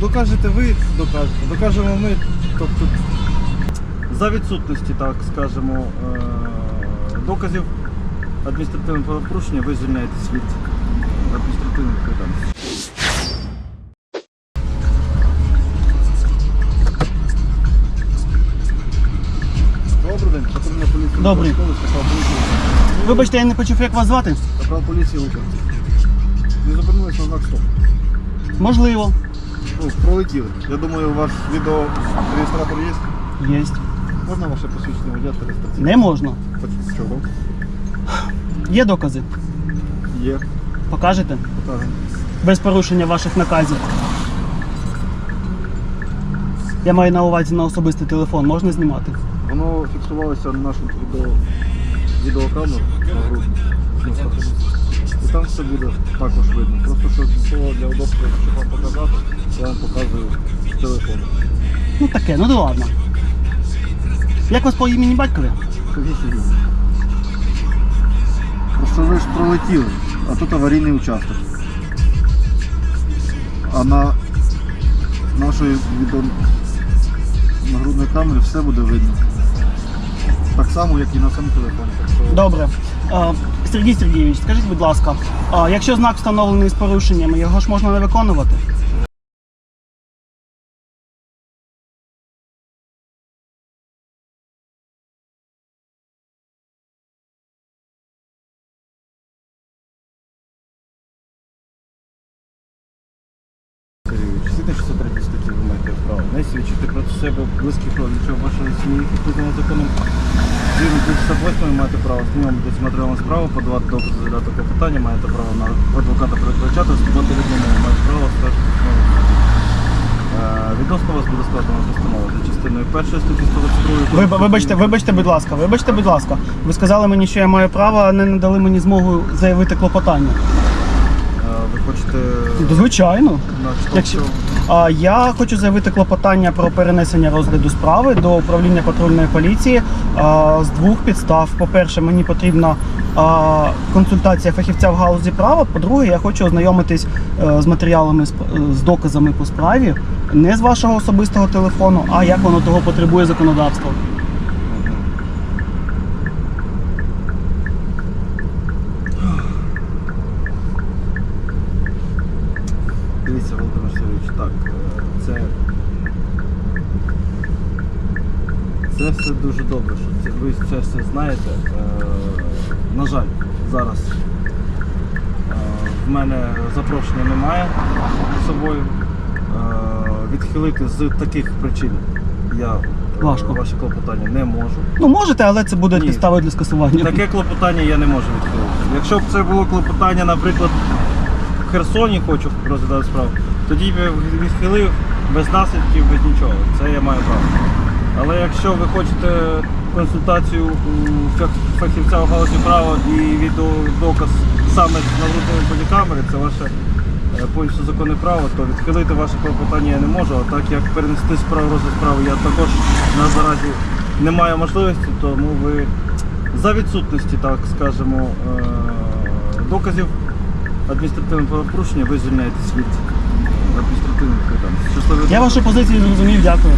докажете ви, докажете, докажемо ми. Тобто за відсутності, так скажемо, е, доказів адміністративного правопорушення ви звільняєтесь від адміністративної відповідальності. Добрий день, патрульна поліція. Добрий. Вибачте, я не почув, як вас звати. Капрал поліції Лука. Не зупинились на знак стоп. Можливо. Ну, пролетіли. Я думаю, ваш відеореєстратор є. Є. Можна ваше посвідчення водія та реєстраційне? Не можна. Чого? Є докази. Є. Покажете? Покажемо. Без порушення ваших наказів. Я маю на увазі на особистий телефон, можна знімати. Воно фіксувалося на нашу відео, відеокамеру на грудні. Ну, так. І там все буде також видно. Просто що було для удобства, я вам показую з телефону. Ну таке, ну да ладно. Як вас по імені батькові? Сергій Сергійович. Просто ви ж пролетіли, а тут аварійний участок. А на нашої відео нагрудної камери все буде видно. Так само, як і на сам телефон. Так що Добре. Сергій Сергійович, скажіть, будь ласка, а, якщо знак встановлений з порушеннями, його ж можна не виконувати? Сергійович, згідно 63 статті ви маєте право не свідчити проти себе близьких родичів вашої сім'ї, визнання законом. Згідно 268 маєте право знайомитися з матеріалом справи, подавати докази для такого питання, маєте право на адвоката передбачати, вступати відмову, маєте право письмово. Е, Відносно вас буде складено постанова за частиною першої статті 122. Ви, вибачте, вибачте, будь ласка, вибачте, будь ласка. Ви сказали мені, що я маю право, а не надали мені змогу заявити клопотання. Е, Ви хочете Звичайно. на що? Якщо- я хочу заявити клопотання про перенесення розгляду справи до управління патрульної поліції з двох підстав. По-перше, мені потрібна консультація фахівця в галузі права. По-друге, я хочу ознайомитись е, з матеріалами з доказами по справі не з вашого особистого телефону, а як воно того потребує законодавство. Дивіться, Володимир Сергійович, так, це. Це все дуже добре, що це, ви це все знаєте. Е, на жаль, зараз е, в мене запрошення немає з собою. Е, відхилити з таких причин я е, Важко. ваші клопотання не можу. Ну можете, але це буде Ні. підставою для скасування. Таке клопотання я не можу відхилити. Якщо б це було клопотання, наприклад, Херсоні хочу розглядати справу, тоді б відхилив без наслідків, без нічого. Це я маю право. Але якщо ви хочете консультацію у фах- фахівця в галузі права і відеодоказ саме з нагрудної бодікамери, це ваше е, повністю законне право, то відхилити ваше клопотання я не можу, а так як перенести справу розгляд справи я також на зараді не маю можливості, тому ви за відсутності, так скажемо, е, доказів адміністративного правопорушення ви звільняєтесь від адміністративних відповідальності. Я вашу позицію зрозумів, дякую.